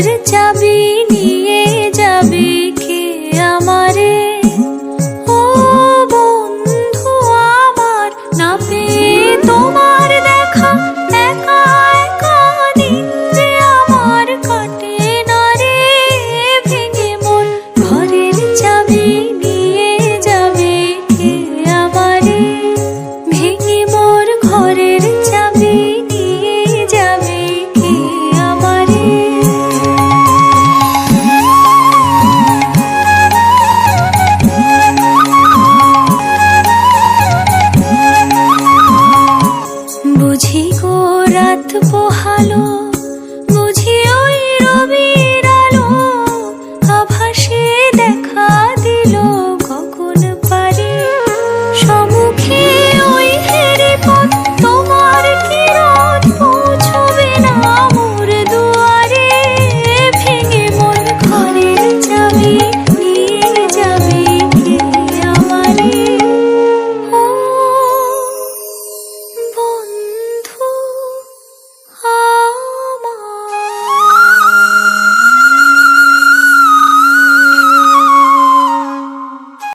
ঘরের চাবি নিয়ে যাবে কে আমার বুঝি গো রাত পোহালো।